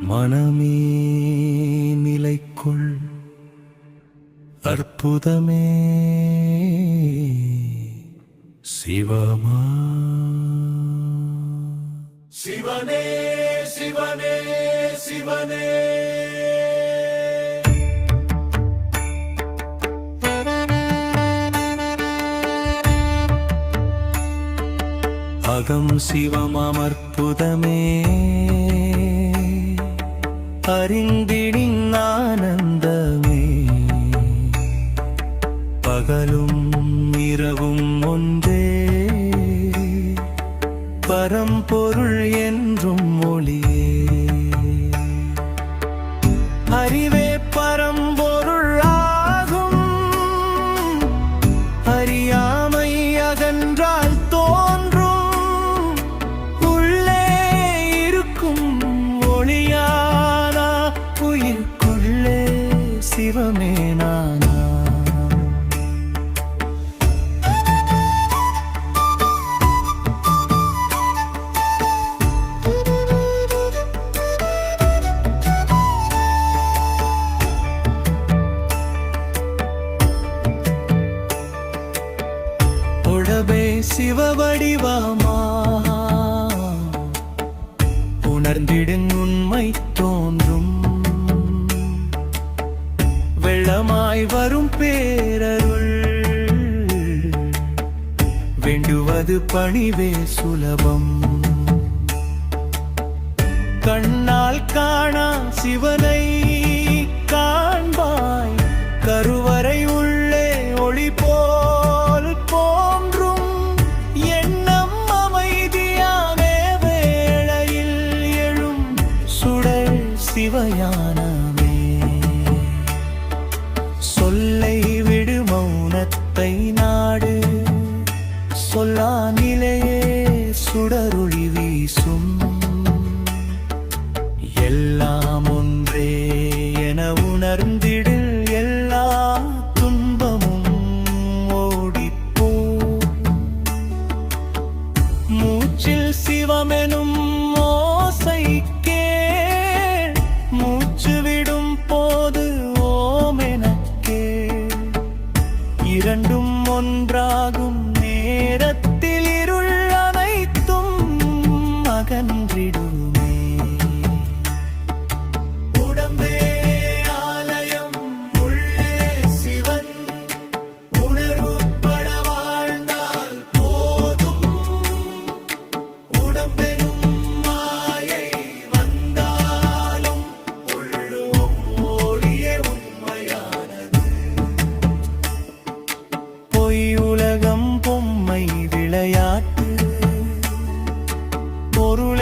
மனமே நிலைக்குள் அற்புதமே சிவமா? சிவனே சிவனே சிவனே. அகம் சிவமாம் அற்புதமே. அறிந்திடின் ஆனந்தமே. பகலும் இரவும் ஒன்றே. பரம்பொருள் சிவமே நானா? உடபே சிவவடிவாமா உணர்ந்திடுங் உண்மை வெள்ளமாய் வரும் பேரருள். வேண்டுவது பணிவே சுலபம். கண்ணால் காணா சிவனை காண்பாய். கருவறை உள்ளே ஒளி போல் போன்றும் எண்ணம் அமைதியானே வேளையில் எழும் சுடல் சிவயானமே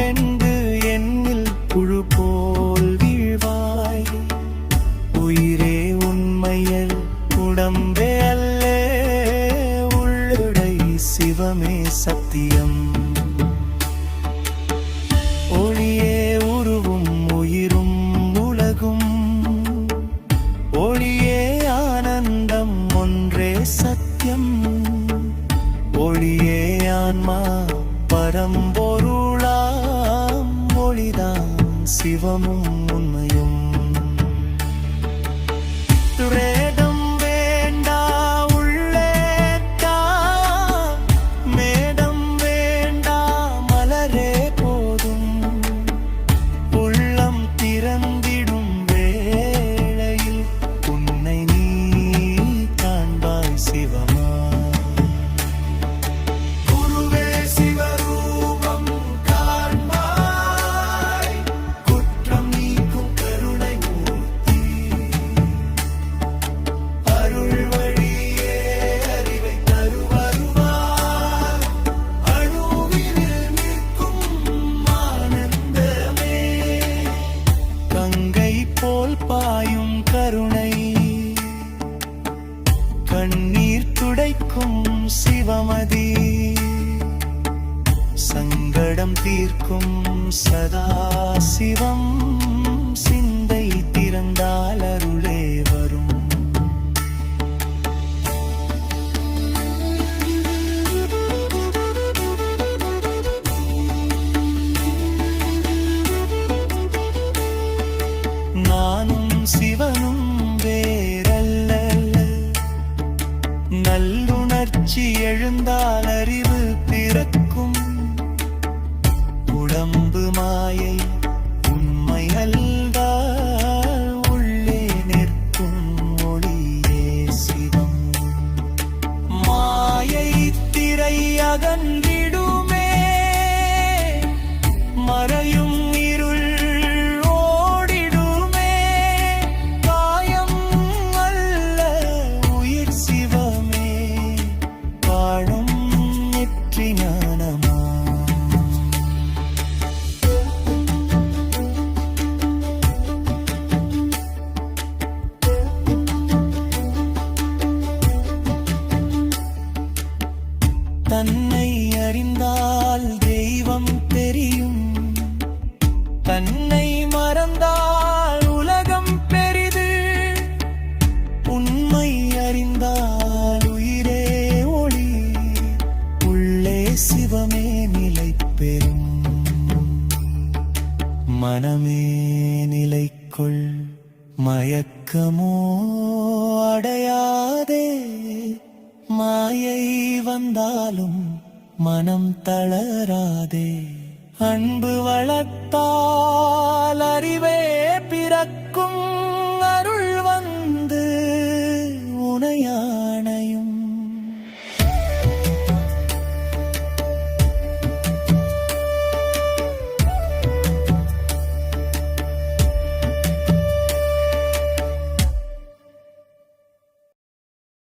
பொருளென்று என்னில் புழு போல் வீழ்வாய். உயிரே உண்மையல் உடம்பே அல்லே உள்ளுடை சிவமே சத்தியம். ஒளியே உருவும் உயிரும் உலகும். ஒளியே ஆனந்தம் ஒன்றே சத்தியம். ஒளியே ஆன்மா பரம்போ சிவமும் நிற்கும் சதா சிவம். சிந்தை திறந்தால் அருளே வரும். நானும் சிவனும் வேறல்ல நல்லுணர்ச்சி எழுந்தால் அறிவு பிறக்கும். உடம்பு மாயை உண்மை அல்வால் உள்ளே நிற்கும் ஒளியே சிவம். மாயை திரை அகன்றிடுமே மனமே நிலைக்குள் மயக்கமோ அடையாதே. மாயை வந்தாலும் மனம் தளராதே. அன்பு வளர்த்தால் அறிவே பிறக்கும்.